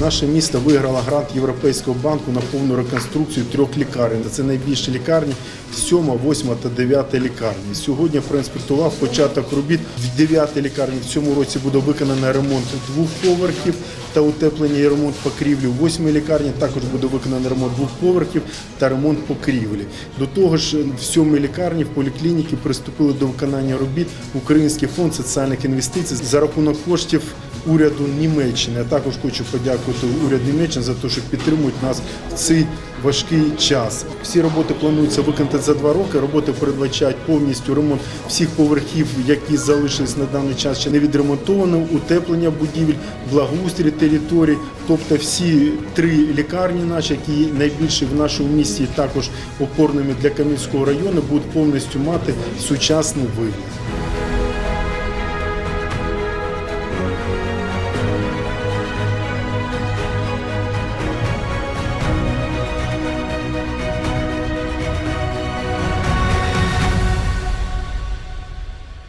Наше місто виграло грант Європейського банку на повну реконструкцію трьох лікарень. Це найбільші лікарні, 7, 8 та 9 лікарні. Сьогодні проінспектував початок робіт в 9 лікарні. В цьому році буде виконано ремонт двох поверхів та утеплення і ремонт покрівлі. У 8 лікарні також буде виконано ремонт двох поверхів та ремонт покрівлі. До того ж, в 7 лікарні в поліклініки приступили до виконання робіт Український фонд соціальних інвестицій за рахунок коштів уряду Німеччини. Я також хочу подякувати уряд Німеччини за те, що підтримують нас в цей важкий час. Всі роботи плануються виконати за два роки. Роботи передбачають повністю ремонт всіх поверхів, які залишились на даний час ще не відремонтовано, утеплення будівель, благоустрій територій. Тобто всі три лікарні, наші, які найбільші в нашому місті, також опорними для Кам'янського району, будуть повністю мати сучасний вигляд.